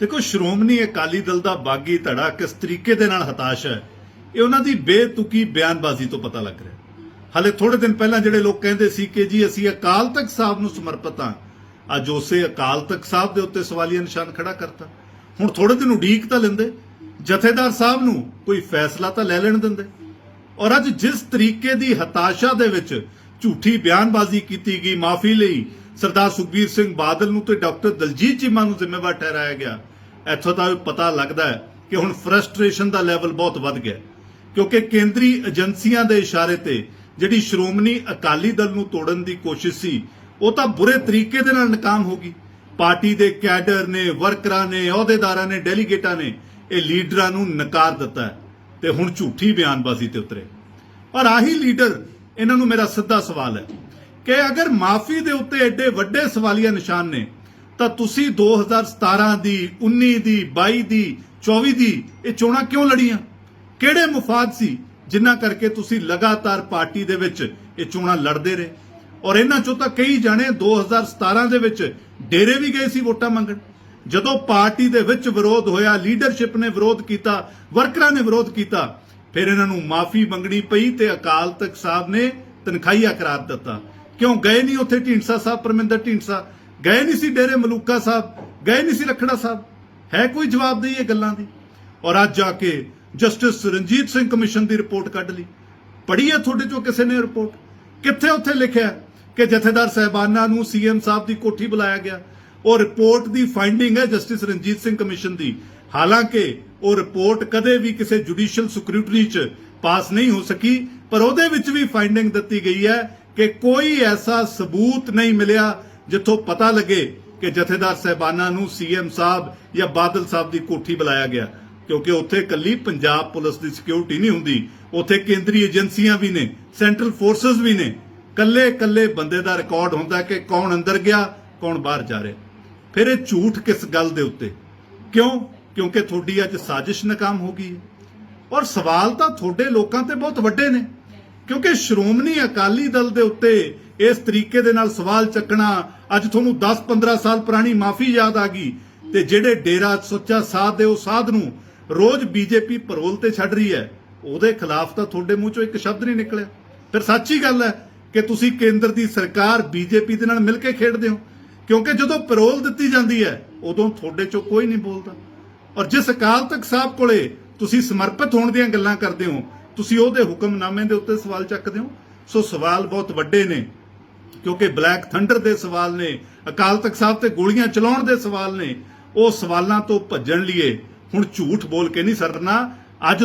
ਦੇਖੋ, ਸ਼੍ਰੋਮਣੀ ਅਕਾਲੀ ਦਲ ਦਾ ਬਾਗੀ ਧੜਾ ਕਿਸ ਤਰੀਕੇ ਦੇ ਨਾਲ ਹਤਾਸ਼ ਹੈ, ਇਹ ਉਹਨਾਂ ਦੀ ਬੇਤੁਕੀ ਬਿਆਨਬਾਜ਼ੀ ਤੋਂ ਪਤਾ ਲੱਗ ਰਿਹਾ ਹਾਲੇ ਥੋੜੇ ਦਿਨ ਪਹਿਲਾਂ ਜਿਹੜੇ ਲੋਕ ਕਹਿੰਦੇ ਸੀ ਕਿ ਜੀ, ਅਸੀਂ ਅਕਾਲ ਤਖਤ ਸਾਹਿਬ ਨੂੰ ਸਮਰਪਿਤ ਹਾਂ, ਅੱਜ ਉਸੇ ਅਕਾਲ ਤਖਤ ਸਾਹਿਬ ਦੇ ਉੱਤੇ ਸਵਾਲੀਆ ਨਿਸ਼ਾਨ ਖੜਾ ਕਰਤਾ। ਹੁਣ ਥੋੜੇ ਦਿਨ ਉਡੀਕ ਤਾਂ ਲੈਂਦੇ, ਜਥੇਦਾਰ ਸਾਹਿਬ ਨੂੰ ਕੋਈ ਫੈਸਲਾ ਤਾਂ ਲੈ ਲੈਣ ਦਿੰਦੇ। ਔਰ ਅੱਜ ਜਿਸ ਤਰੀਕੇ ਦੀ ਹਤਾਸ਼ਾ ਦੇ ਵਿੱਚ ਝੂਠੀ ਬਿਆਨਬਾਜ਼ੀ ਕੀਤੀ ਗਈ ਮਾਫੀ ਲਈ ਸਰਦਾਰ ਸੁਖਬੀਰ ਸਿੰਘ ਬਾਦਲ ਨੂੰ ਤੇ ਡਾਕਟਰ ਦਲਜੀਤ ਚੀਮਾ ਨੂੰ ਜ਼ਿੰਮੇਵਾਰ ਠਹਿਰਾਇਆ ਗਿਆ। ਇੱਥੋਂ ਤਾਂ ਪਤਾ ਲੱਗਦਾ ਹੈ ਕਿ ਹੁਣ ਫਰਸਟ੍ਰੇਸ਼ਨ ਦਾ ਲੈਵਲ ਬਹੁਤ ਵੱਧ ਗਿਆ ਕਿਉਂਕਿ ਕੇਂਦਰੀ ਏਜੰਸੀਆਂ ਦੇ ਇਸ਼ਾਰੇ ਤੇ ਜਿਹੜੀ ਸ਼੍ਰੋਮਣੀ ਅਕਾਲੀ ਦਲ ਨੂੰ ਤੋੜਨ ਦੀ ਕੋਸ਼ਿਸ਼ ਸੀ, ਉਹ ਤਾਂ ਬੁਰੇ ਤਰੀਕੇ ਦੇ ਨਾਲ ਨਾਕਾਮ ਹੋ ਗਈ। ਪਾਰਟੀ ਦੇ ਕੈਡਰ ਨੇ, ਵਰਕਰਾਂ ਨੇ, ਅਹੁਦੇਦਾਰਾਂ ਨੇ, ਡੈਲੀਗੇਟਾਂ ਨੇ ਇਹ ਲੀਡਰਾਂ ਨੂੰ ਨਕਾਰ ਦਿੱਤਾ ਹੈ ਤੇ ਹੁਣ ਝੂਠੀ ਬਿਆਨਬਾਜ਼ੀ ਤੇ ਉਤਰੇ। ਔਰ ਆਹੀ ਲੀਡਰ, ਇਹਨਾਂ ਨੂੰ ਮੇਰਾ ਸਿੱਧਾ ਸਵਾਲ ਹੈ। ਕਿ ਅਗਰ ਮਾਫੀ ਦੇ ਉੱਤੇ ਐਡੇ ਵੱਡੇ ਸਵਾਲੀਆ ਨਿਸ਼ਾਨ ਨੇ, ਤਾਂ ਤੁਸੀਂ 2017 ਦੀ 19 ਦੀ 22 ਦੀ 24 ਦੀ, ਇਹ ਚੋਣਾਂ ਕਿਉਂ ਲੜੀਆਂ? ਕਿਹੜੇ ਮੁਫਾਦ ਸੀ ਜਿਨ੍ਹਾਂ ਕਰਕੇ ਤੁਸੀਂ ਲਗਾਤਾਰ ਪਾਰਟੀ ਦੇ ਵਿੱਚ ਇਹ ਚੋਣਾਂ ਲੜਦੇ ਰਹੇ? ਔਰ ਇਹਨਾਂ ਚੋਂ ਤਾਂ ਕਈ ਜਾਣੇ 2017 ਦੇ ਵਿੱਚ ਡੇਰੇ ਵੀ ਗਏ ਸੀ ਵੋਟਾਂ ਮੰਗਣ। ਜਦੋਂ ਪਾਰਟੀ ਦੇ ਵਿੱਚ ਵਿਰੋਧ ਹੋਇਆ, ਲੀਡਰਸ਼ਿਪ ਨੇ ਵਿਰੋਧ ਕੀਤਾ, ਵਰਕਰਾਂ ਨੇ ਵਿਰੋਧ ਕੀਤਾ, ਫਿਰ ਇਹਨਾਂ ਨੂੰ ਮਾਫੀ ਮੰਗਣੀ ਪਈ ਤੇ ਅਕਾਲ ਤਖਤ ਸਾਹਿਬ ਨੇ ਤਨਖਾਹੀਆ ਕਰਾਰ ਦਿੱਤਾ। ਕਿਉਂ ਗਏ ਨਹੀਂ ਉੱਥੇ ਢੀਂਡਸਾ ਸਾਹਿਬ, ਪਰਮਿੰਦਰ ਢੀਂਡਸਾ? ਗਏ ਨਹੀਂ ਸੀ ਡੇਰੇ ਮਲੂਕਾ ਸਾਹਿਬ, ਗਏ ਨਹੀਂ ਸੀ ਰਖੜਾ ਸਾਹਿਬ। ਹੈ ਕੋਈ ਜਵਾਬ ਦੇ ਇਹ ਗੱਲਾਂ ਦੀ? ਔਰ ਅੱਜ ਜਾ ਕੇ ਜਸਟਿਸ ਰਣਜੀਤ ਸਿੰਘ ਕਮਿਸ਼ਨ ਦੀ ਰਿਪੋਰਟ ਕੱਢ ਲਈ। ਪੜ੍ਹੀ ਹੈ ਤੁਹਾਡੇ ਚੋਂ ਕਿਸੇ ਨੇ ਰਿਪੋਰਟ? ਕਿੱਥੇ ਉੱਥੇ ਲਿਖਿਆ ਕਿ ਜਥੇਦਾਰ ਸਹਿਬਾਨਾਂ ਨੂੰ ਸੀਐਮ ਸਾਹਿਬ ਦੀ ਕੋਠੀ ਬੁਲਾਇਆ ਗਿਆ? ਉਹ ਰਿਪੋਰਟ ਦੀ ਫਾਈਂਡਿੰਗ ਹੈ ਜਸਟਿਸ ਰਣਜੀਤ ਸਿੰਘ ਕਮਿਸ਼ਨ ਦੀ। ਹਾਲਾਂਕਿ ਉਹ ਰਿਪੋਰਟ ਕਦੇ ਵੀ ਕਿਸੇ ਜੁਡੀਸ਼ੀਅਲ ਸਕ੍ਰੂਟਨੀ 'ਚ ਪਾਸ ਨਹੀਂ ਹੋ ਸਕੀ, ਪਰ ਉਹਦੇ ਵਿੱਚ ਵੀ ਫਾਈਂਡਿੰਗ ਦਿੱਤੀ ਗਈ ਹੈ ਕਿ ਕੋਈ ਐਸਾ ਸਬੂਤ ਨਹੀਂ ਮਿਲਿਆ ਜਿੱਥੋਂ ਪਤਾ ਲੱਗੇ ਕਿ ਜਥੇਦਾਰ ਸਹਿਬਾਨਾਂ ਨੂੰ ਸੀਐਮ ਸਾਹਿਬ ਜਾਂ ਬਾਦਲ ਸਾਹਿਬ ਦੀ ਕੋਠੀ ਬੁਲਾਇਆ ਗਿਆ। ਕਿਉਂਕਿ ਉੱਥੇ ਕੱਲੀ ਪੰਜਾਬ ਪੁਲਿਸ ਦੀ ਸਿਕਿਉਰਿਟੀ ਨਹੀਂ ਹੁੰਦੀ, ਉੱਥੇ ਕੇਂਦਰੀ ਏਜੰਸੀਆਂ ਵੀ ਨੇ, ਸੈਂਟਰਲ ਫੋਰਸਸ ਵੀ ਨੇ। ਕੱਲੇ ਕੱਲੇ ਬੰਦੇ ਦਾ ਰਿਕਾਰਡ ਹੁੰਦਾ ਕਿ ਕੌਣ ਅੰਦਰ ਗਿਆ, ਕੌਣ ਬਾਹਰ ਜਾ ਰਿਹਾ। ਫਿਰ ਇਹ ਝੂਠ ਕਿਸ ਗੱਲ ਦੇ ਉੱਤੇ? ਕਿਉਂ? ਕਿਉਂਕਿ ਤੁਹਾਡੀ ਅੱਜ ਸਾਜ਼ਿਸ਼ ਨਾਕਾਮ ਹੋ ਗਈ ਹੈ। ਔਰ ਸਵਾਲ ਤਾਂ ਤੁਹਾਡੇ ਲੋਕਾਂ ਤੇ ਬਹੁਤ ਵੱਡੇ ਨੇ। ਕਿਉਂਕਿ ਸ਼੍ਰੋਮਣੀ ਅਕਾਲੀ ਦਲ ਦੇ ਉੱਤੇ ਇਸ ਤਰੀਕੇ ਦੇ ਨਾਲ ਸਵਾਲ ਚੱਕਣਾ ਅੱਜ ਤੁਹਾਨੂੰ 10-15 ਸਾਲ ਪੁਰਾਣੀ ਮਾਫੀ ਯਾਦ ਆ ਗਈ। ਤੇ ਜਿਹੜੇ ਡੇਰਾ ਸੁੱਚਾ ਸਾਧ ਦੇ ਉਹ ਸਾਧ ਨੂੰ ਰੋਜ਼ ਬੀਜੇਪੀ ਪਰੋਲ ਤੇ ਛੱਡ ਰਹੀ ਹੈ, ਉਹਦੇ ਖਿਲਾਫ ਤਾਂ ਤੁਹਾਡੇ ਮੂੰਹ ਚੋਂ ਇੱਕ ਸ਼ਬਦ ਨਹੀਂ ਨਿਕਲਿਆ। ਫਿਰ ਸੱਚੀ ਗੱਲ ਹੈ ਕਿ ਤੁਸੀਂ ਕੇਂਦਰ ਦੀ ਸਰਕਾਰ ਬੀਜੇਪੀ ਦੇ ਨਾਲ ਮਿਲ ਕੇ ਖੇਡਦੇ ਹੋ। ਕਿਉਂਕਿ ਜਦੋਂ ਪਰੋਲ ਦਿੱਤੀ ਜਾਂਦੀ ਹੈ, ਉਦੋਂ ਤੁਹਾਡੇ ਚੋਂ ਕੋਈ ਨਹੀਂ ਬੋਲਦਾ। ਔਰ ਜਿਸ ਅਕਾਲ ਤਖਤ ਸਾਹਿਬ ਕੋਲੇ ਤੁਸੀਂ ਸਮਰਪਿਤ ਹੋਣ ਦੀਆਂ ਗੱਲਾਂ ਕਰਦੇ ਹੋ ਤੁਸੀਂ ਉਹਦੇ ਹੁਕਮਨਾਮੇ ਦੇ ਉੱਤੇ ਸਵਾਲ ਚੱਕਦੇ ਹੋ? ਸੋ ਸਵਾਲ ਬਹੁਤ ਵੱਡੇ ਨੇ, ਕਿਉਂਕਿ ਬਲੈਕ ਥੰਡਰ ਦੇ ਸਵਾਲ ਨੇ, ਅਕਾਲ ਤਖਤ ਸਾਹਿਬ ਤੇ ਗੋਲੀਆਂ ਚਲਾਉਣ ਦੇ ਸਵਾਲ ਨੇ, ਉਹ ਸਵਾਲਾਂ ਤੋਂ ਭੱਜਣ ਲਈ ਹੁਣ ਝੂਠ ਬੋਲ ਕੇ ਨਹੀਂ ਸਰਨਾ, ਅੱਜ